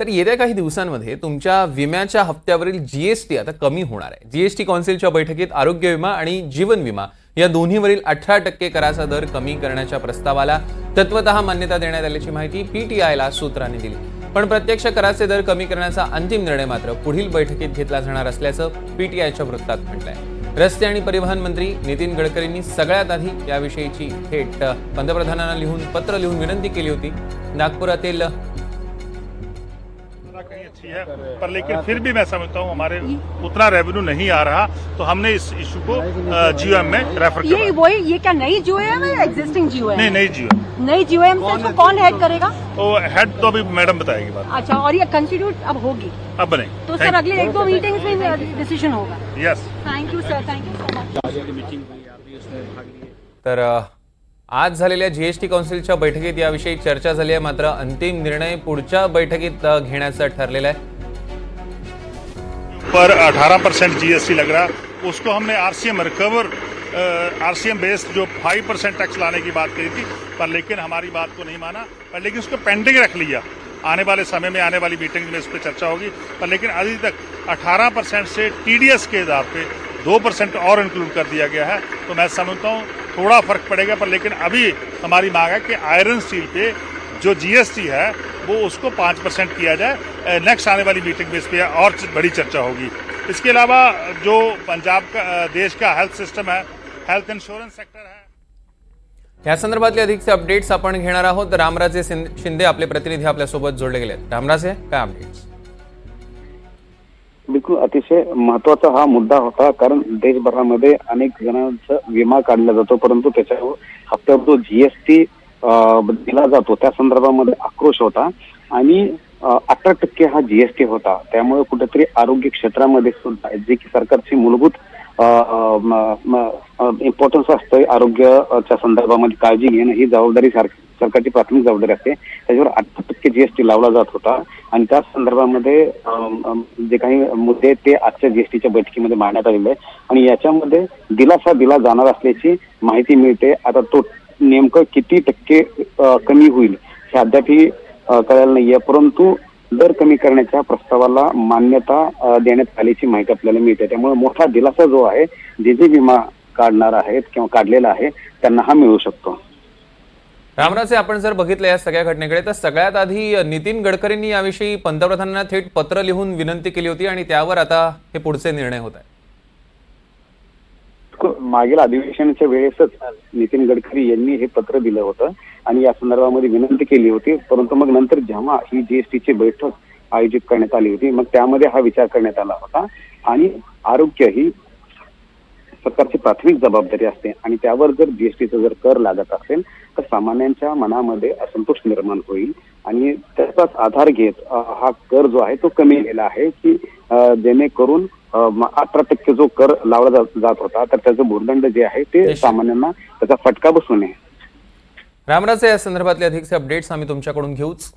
तर येत्या काही दिवसांमध्ये तुमच्या विम्याच्या हप्त्यावरील जीएसटी आता कमी होणार आहे. जीएसटी कौन्सिलच्या बैठकीत आरोग्य विमा आणि जीवन विमा या दोन्हीवरील अठरा टक्के कराचा दर कमी करण्याच्या प्रस्तावाला तत्वत मान्यता देण्यात आल्याची माहिती पीटीआयला सूत्रांनी दिली. पण प्रत्यक्ष कराचे दर कमी करण्याचा अंतिम निर्णय मात्र पुढील बैठकीत घेतला जाणार असल्याचं पीटीआयच्या वृत्तात म्हटलंय. रस्ते आणि परिवहन मंत्री नितीन गडकरींनी सगळ्यात आधी याविषयीची थेट पंतप्रधानांना लिहून पत्र लिहून विनंती केली होती. नागपुरातील कहीं अच्छी है पर लेकिन फिर भी मैं समझता हूँ हमारे उतना रेवेन्यू नहीं आ रहा तो हमने इस इशू को जीओएम में रेफर ये किया वही ये क्या नई जियो है या एग्जिस्टिंग जियो नहीं नई नहीं जीओएम नई जियो है से इसको कौन हेड करेगा? वो हेड तो अभी मैडम बताएगी बात। अच्छा और ये कंस्टिट्यूट अब होगी? अब बनेगी। तो सर अगले एक दो मीटिंग्स में डिसीज़न होगा। Yes thank you sir thank you so much तर अ, आज झालेल्या जीएसटी कौन्सिलच्या बैठकीत याविषयी चर्चा झाली आहे. मात्र अंतिम निर्णय पुढच्या बैठकीत घेण्याचं ठरलेलं आहे. पर 18 परसेंट जीएसटी लग रहा। उसको हमने आरसीएम रिकवर आरसीएम बेस्ड जो 5 परसेंट टैक्स लाने की बात करी थी पर लेकिन हमारी बात को नहीं माना। पर लेकिन उसको पेंडिंग रख लिया। आने वाले समय में आने वाली मीटिंग में इस पर चर्चा होगी। पर लेकिन अभी तक 18 परसेंट से टीडीएस के आधार पे 2 परसेंट और इंक्लूड कर दिया गया है। तो मैं समझता हूँ थोड़ा फर्क पड़ेगा पर लेकिन अभी हमारी मांग है कि आयरन स्टील पे जो जीएसटी है वो उसको पाँच परसेंट किया जाए। नेक्स्ट आने वाली मीटिंग में इस पर और बड़ी चर्चा होगी। इसके अलावा जो पंजाब का देश का हेल्थ सिस्टम है हेल्थ इंश्योरेंस सेक्टर है। या संदर्भातले अधिकचे अपडेट्स आपण घेणार आहोत. रामराजे शिंदे आपले प्रतिनिधी आपल्यासोबत जोडले गेले रामराजे काय अपडेट्स बिलकुल अतिशय महत्त्वाचा हा मुद्दा होता कारण देशभरामध्ये अनेक जणांचा विमा काढला जातो परंतु त्याच्यावर हप्त्यावर जो जीएसटी दिला जातो त्या संदर्भामध्ये आक्रोश होता आणि अठरा टक्के हा जीएसटी होता. त्यामुळे कुठेतरी आरोग्य क्षेत्रामध्ये सुद्धा जे की सरकारची मूलभूत इम्पॉर्टन्स असतं आरोग्याच्या संदर्भामध्ये काळजी घेणं ही जबाबदारी सारखी सरकारची प्राथमिक जबाबदारी असते. त्याच्यावर अठरा टक्के जीएसटी लावला जात होता. आणि त्या संदर्भामध्ये जे काही मुद्दे ते आजच्या जीएसटीच्या बैठकीमध्ये मांडण्यात आलेले आहे आणि याच्यामध्ये दिलासा दिला जाणार असल्याची माहिती मिळते. आता तो नेमकं किती टक्के कमी होईल हे अद्यापही कळायला नाहीये. परंतु दर कमी करण्याच्या प्रस्तावाला मान्यता देण्यात आल्याची माहिती आपल्याला मिळते. त्यामुळे मोठा दिलासा जो आहे जे जे विमा काढणार आहेत किंवा काढलेला आहे त्यांना हा मिळू शकतो. रामराजे आपण जर बघितलं या सगळ्या घटनेकडे तर सगळ्यात आधी नितीन गडकरींनी याविषयी पंतप्रधानांना थेट पत्र लिहून विनंती केली होती आणि त्यावर आता हे पुढचे निर्णय होत आहे मागील अधिवेशनाच्या वेळेसच नितीन गडकरी यांनी हे पत्र दिलं होतं आणि या संदर्भामध्ये विनंती केली होती. परंतु मग नंतर जेव्हा ही जीएसटीची बैठक आयोजित करण्यात आली होती मग त्यामध्ये हा विचार करण्यात आला होता. आणि आरोग्य ही सरकारची प्राथमिक जबाबदारी असते आणि त्यावर जर जीएसटीचा जर कर लागत असेल तर सामान्यांच्या मनामध्ये असंतोष निर्माण होईल. आणि त्याचाच आधार घेत हा कर जो आहे तो कमी केला आहे की जेणेकरून अठरा टक्के जो कर लावला जात होता तर त्याचं भूर्दंड जे आहे ते. सामान्यांना त्याचा फटका बसू नये. रामराजे या संदर्भातले अधिकचे अपडेट्स आम्ही तुमच्याकडून घेऊच.